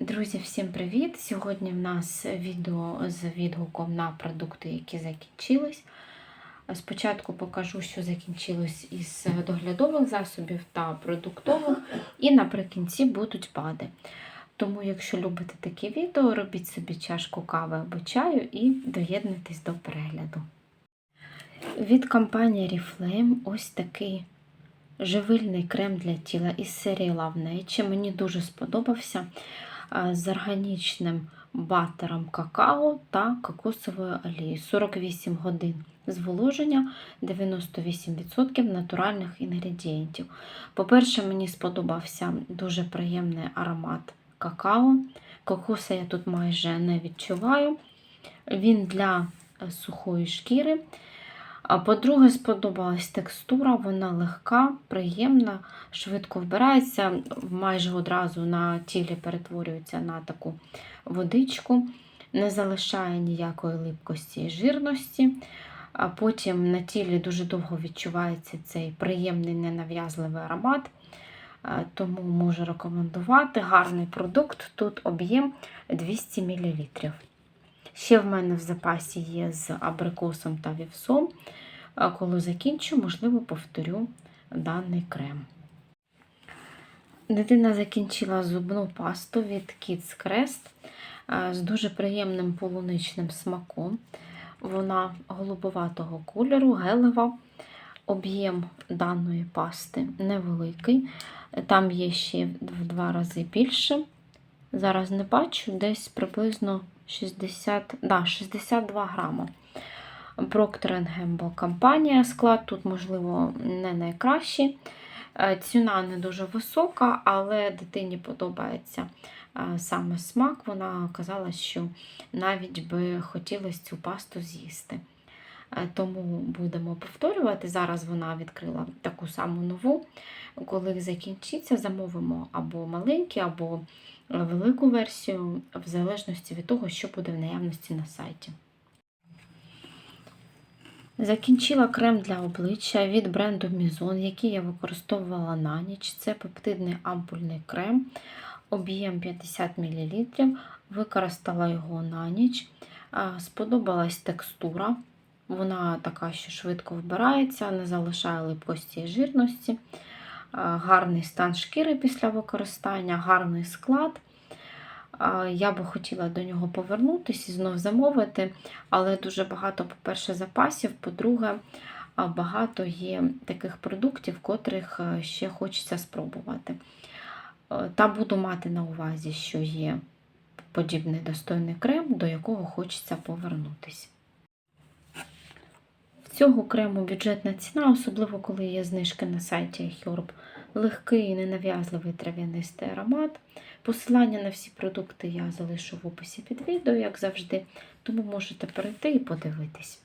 Друзі, всім привіт! Сьогодні в нас відео з відгуком на продукти, які закінчились. Спочатку покажу, що закінчилось із доглядових засобів та продуктових, і наприкінці будуть пади. Тому, якщо любите такі відео, робіть собі чашку кави або чаю і доєднуйтесь до перегляду. Від компанії Reflame ось такий живильний крем для тіла із серії Love Nature. Мені дуже сподобався з органічним батером какао та кокосовою олією. 48 годин зволоження, 98% натуральних інгредієнтів. По-перше, мені сподобався дуже приємний аромат какао. Кокоса я тут майже не відчуваю. Він для сухої шкіри. А по-друге, сподобалась текстура, вона легка, приємна, швидко вбирається, майже одразу на тілі перетворюється на таку водичку, не залишає ніякої липкості і жирності. А потім на тілі дуже довго відчувається цей приємний ненав'язливий аромат. Тому можу рекомендувати гарний продукт. Тут об'єм 200 мл. Ще в мене в запасі є з абрикосом та вівсом. Коли закінчу, можливо, повторю даний крем. Дитина закінчила зубну пасту від Kids Crest з дуже приємним полуничним смаком. Вона голубоватого кольору, гелева. Об'єм даної пасти невеликий. Там є ще в два рази більше. Зараз не бачу, десь приблизно 60, да, 62 грама. Procter Gamble компанія. Склад тут, можливо, не найкращий. Ціна не дуже висока, але дитині подобається саме смак. Вона казала, що навіть би хотілося цю пасту з'їсти. Тому будемо повторювати. Зараз вона відкрила таку саму нову. Коли закінчиться, замовимо або маленькі, або велику версію, в залежності від того, що буде в наявності на сайті. Закінчила крем для обличчя від бренду Mizon, який я використовувала на ніч. Це пептидний ампульний крем, об'єм 50 мл. Використала його на ніч. Сподобалась текстура. Вона така, що швидко вбирається, не залишає липкості і жирності. Гарний стан шкіри після використання, гарний склад. Я би хотіла до нього повернутися і знов замовити, але дуже багато, по-перше, запасів, по-друге, багато є таких продуктів, котрих е, ще хочеться спробувати. Е, та буду мати на увазі, що є подібний достойний крем, до якого хочеться повернутися. Цього крему бюджетна ціна, особливо коли є знижки на сайті Herb легкий і ненав'язливий трав'янистий аромат. Посилання на всі продукти я залишу в описі під відео, як завжди, тому можете перейти і подивитись.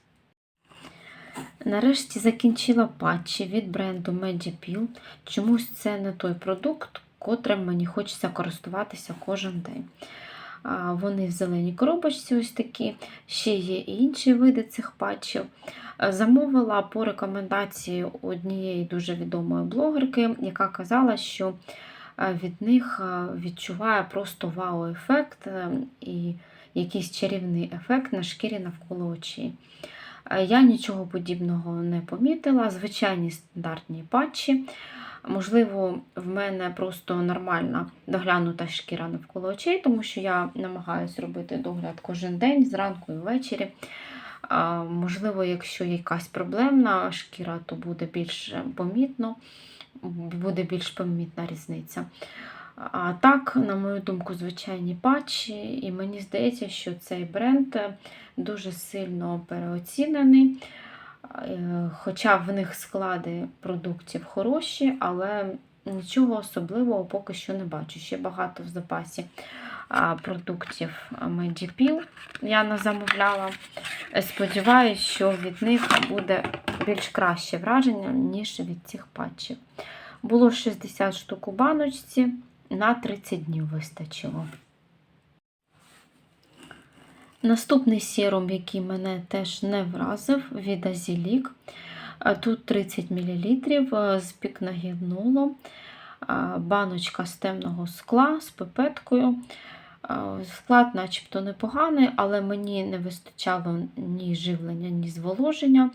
Нарешті закінчила патчі від бренду Medipil. Чомусь це не той продукт, котрим мені хочеться користуватися кожен день. Вони в зеленій коробочці ось такі, ще є і інші види цих патчів. Замовила по рекомендації однієї дуже відомої блогерки, яка казала, що від них відчуває просто вау-ефект і якийсь чарівний ефект на шкірі навколо очей. Я нічого подібного не помітила, звичайні стандартні патчі. Можливо, в мене просто нормальна доглянута шкіра навколо очей, тому що я намагаюся робити догляд кожен день, зранку і ввечері. Можливо, якщо якась проблемна шкіра, то буде більш помітно, буде більш помітна різниця. А так, на мою думку, звичайні патчі, і мені здається, що цей бренд дуже сильно переоцінений. Е, хоча в них склади продуктів хороші, але нічого особливого поки що не бачу. Ще багато в запасі продуктів Medipil я не замовляла. Сподіваюсь, що від них буде більш краще враження, ніж від цих патчів. Було 60 штук у баночці, на 30 днів вистачило. Наступний сірум, який мене теж не вразив, від Азілік. Тут 30 мл з пікногінолом, баночка з темного скла з пипеткою. Склад начебто непоганий, але мені не вистачало ні живлення, ні зволоження.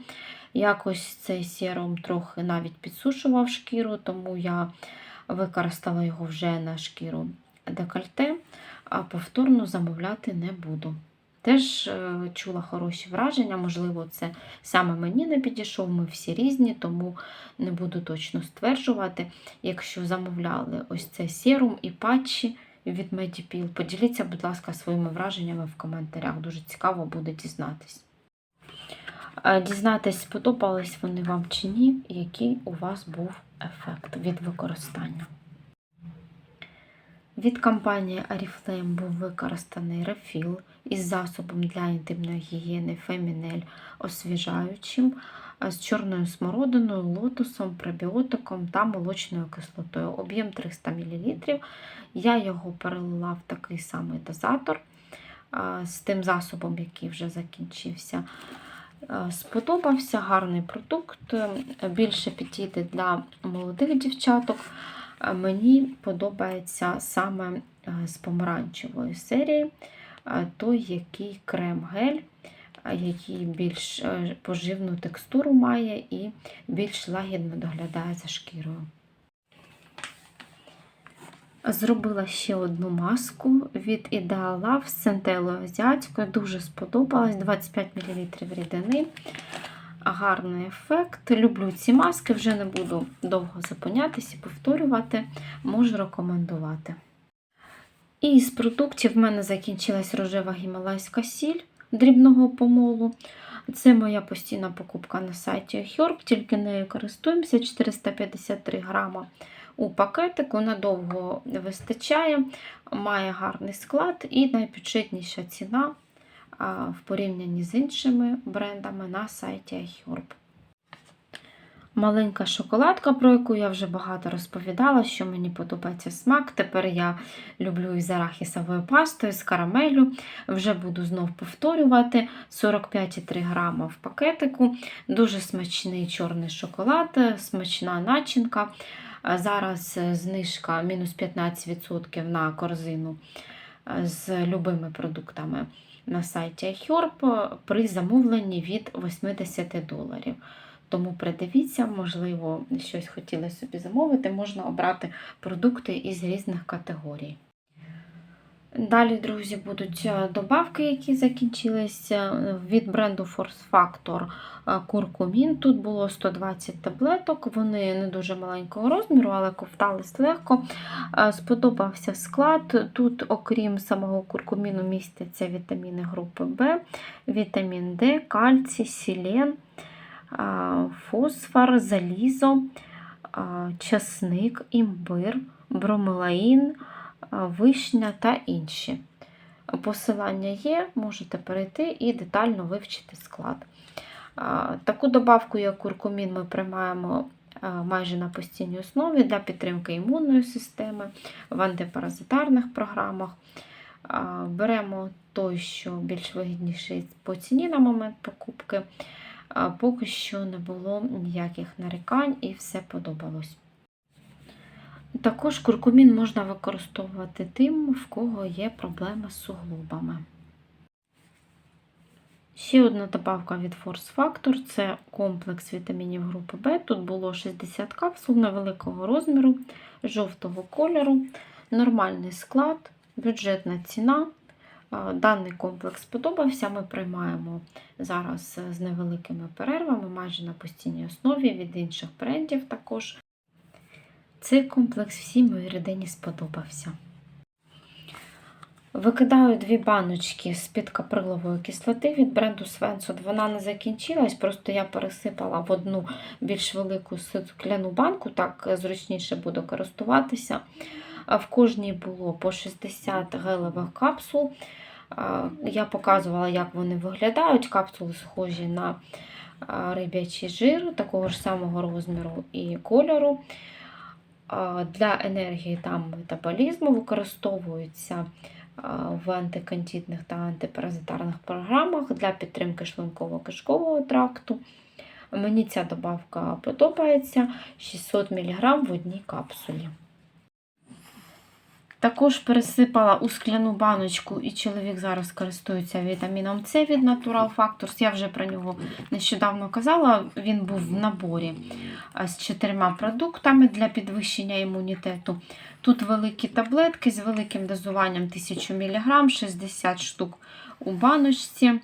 Якось цей серум трохи навіть підсушував шкіру, тому я використала його вже на шкіру декольте, а повторно замовляти не буду. Теж е, чула хороші враження, можливо, це саме мені не підійшов, ми всі різні, тому не буду точно стверджувати. Якщо замовляли ось цей серум і патчі від Medipil, поділіться, будь ласка, своїми враженнями в коментарях. Дуже цікаво буде дізнатись. Е, Дізнатись, сподобались вони вам чи ні, який у вас був ефект від використання. Від компанії Oriflame був використаний рефіл із засобом для інтимної гігієни Фемінель освіжаючим з чорною смородиною, лотосом, пробіотиком та молочною кислотою. Об'єм 300 мл. Я його перелила в такий самий дозатор з тим засобом, який вже закінчився. Е, Сподобався гарний продукт, е, більше підійде для молодих дівчаток. Мені подобається саме е, з помаранчевої серії е, той, який крем-гель, е, який більш поживну текстуру має і більш лагідно доглядає за шкірою. Зробила ще одну маску від Ideal Love з центелою азіатською. Дуже сподобалась. 25 мл рідини. Гарний ефект. Люблю ці маски, вже не буду довго зупинятися і повторювати, можу рекомендувати. І з продуктів в мене закінчилась рожева гімалайська сіль дрібного помолу. Це моя постійна покупка на сайті Herb, тільки нею користуємося 453 грама у пакетику, надовго вистачає, має гарний склад і найбюджетніша ціна в порівнянні з іншими брендами на сайті iHerb. Маленька шоколадка, про яку я вже багато розповідала, що мені подобається смак. Тепер я люблю із арахісовою пастою, з карамелю. Вже буду знов повторювати 45,3 грама в пакетику. Дуже смачний чорний шоколад, смачна начинка. Зараз знижка мінус 15% на корзину з любими продуктами на сайті iHerb при замовленні від 80 доларів. Тому придивіться, можливо, щось хотіли собі замовити, можна обрати продукти із різних категорій. Далі, друзі, будуть е, добавки, які закінчилися від бренду Force Factor е, куркумін. Тут було 120 таблеток, вони не дуже маленького розміру, але ковтались легко. Е, Сподобався склад. Тут, окрім самого куркуміну, містяться вітаміни групи В, вітамін Д, кальцій, сілен, фосфор, залізо, часник, імбир, бромелаїн вишня та інші. Посилання є, можете перейти і детально вивчити склад. Таку добавку, як куркумін, ми приймаємо майже на постійній основі для підтримки імунної системи в антипаразитарних програмах. Беремо той, що більш вигідніший по ціні на момент покупки. Поки що не було ніяких нарікань і все подобалось. Також куркумін можна використовувати тим, в кого є проблеми з суглобами. Ще одна добавка від Force Factor це комплекс вітамінів групи В. Тут було 60 капсул невеликого розміру, жовтого кольору, нормальний склад, бюджетна ціна. Даний комплекс сподобався. Ми приймаємо зараз з невеликими перервами, майже на постійній основі від інших брендів також. Цей комплекс всій моїй родині сподобався. Викидаю дві баночки з-під каприлової кислоти від бренду Свенсон. Вона не закінчилась, просто я пересипала в одну більш велику скляну банку, так зручніше буду користуватися. В кожній було по 60 гелевих капсул. Я показувала, як вони виглядають. Капсули схожі на риб'ячий жир, такого ж самого розміру і кольору. Для енергії та метаболізму використовуються в антикантітних та антипаразитарних програмах для підтримки шлунково-кишкового тракту. Мені ця добавка подобається 600 мг в одній капсулі. Також пересипала у скляну баночку, і чоловік зараз користується вітаміном С від Natural Factors. Я вже про нього нещодавно казала. Він був в наборі з чотирма продуктами для підвищення імунітету. Тут великі таблетки з великим дозуванням 1000 мг, 60 штук у баночці.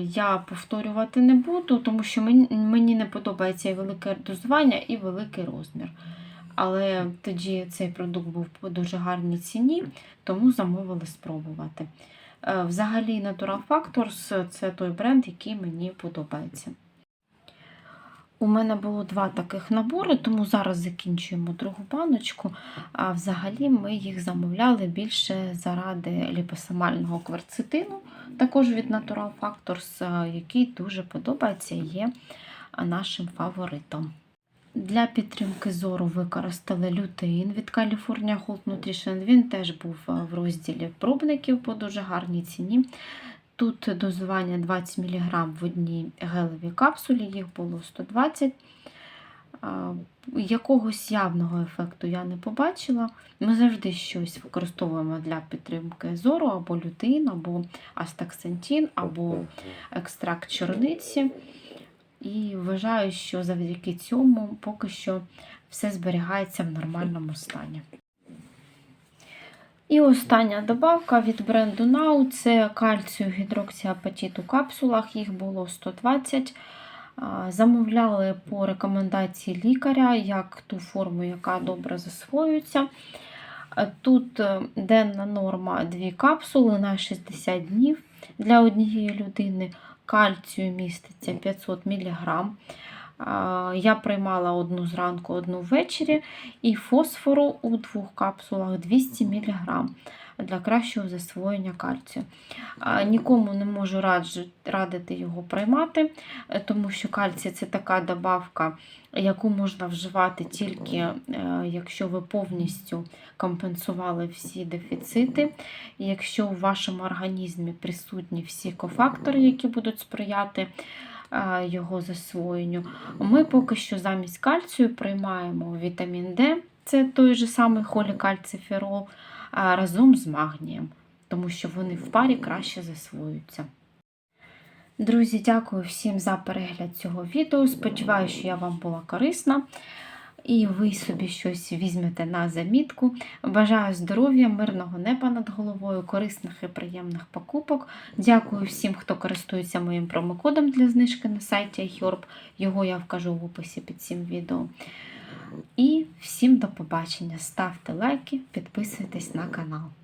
Я повторювати не буду, тому що мені, не подобається і велике дозування, і великий розмір. Але тоді цей продукт був по дуже гарній ціні, тому замовили спробувати. Е, Взагалі, Natural Factors це той бренд, який мені подобається. У мене було два таких набори, тому зараз закінчуємо другу баночку. А взагалі ми їх замовляли більше заради ліпосомального кверцетину, також від Natural Factors, е, який дуже подобається і є нашим фаворитом. Для підтримки зору використали лютеїн від California Gold Nutrition. Він теж був е, в розділі пробників по дуже гарній ціні. Тут дозування 20 мг в одній гелевій капсулі, їх було 120 Якогось явного ефекту я не побачила. Ми завжди щось використовуємо для підтримки зору, або лютеїн, або астаксантін, або екстракт чорниці. І вважаю, що завдяки цьому поки що все зберігається в нормальному стані. І остання добавка від бренду Now це кальцію гідроксіапатит у капсулах, їх було 120. Замовляли по рекомендації лікаря, як ту форму, яка добре засвоюється. Тут е, денна норма 2 капсули на 60 днів для однієї людини. Кальцію міститься 500 мг. Я приймала одну зранку, одну ввечері, і фосфору у двох капсулах 200 мг для кращого засвоєння кальцію. Нікому не можу радити його приймати, е, тому що кальцій це така добавка, яку можна вживати тільки е, якщо ви повністю компенсували всі дефіцити, якщо у вашому організмі присутні всі кофактори, які будуть сприяти його засвоєнню. Ми поки що замість кальцію приймаємо вітамін Д, це той же самий холікальциферол, разом з магнієм, тому що вони в парі краще засвоюються. Друзі, дякую всім за перегляд цього відео. Сподіваюся, що я вам була корисна і ви собі щось візьмете на замітку. Бажаю здоров'я, мирного неба над головою, корисних і приємних покупок. Дякую всім, хто користується моїм промокодом для знижки на сайті iHerb. Його я вкажу в описі під цим відео. І всім до побачення. Ставте лайки, підписуйтесь на канал.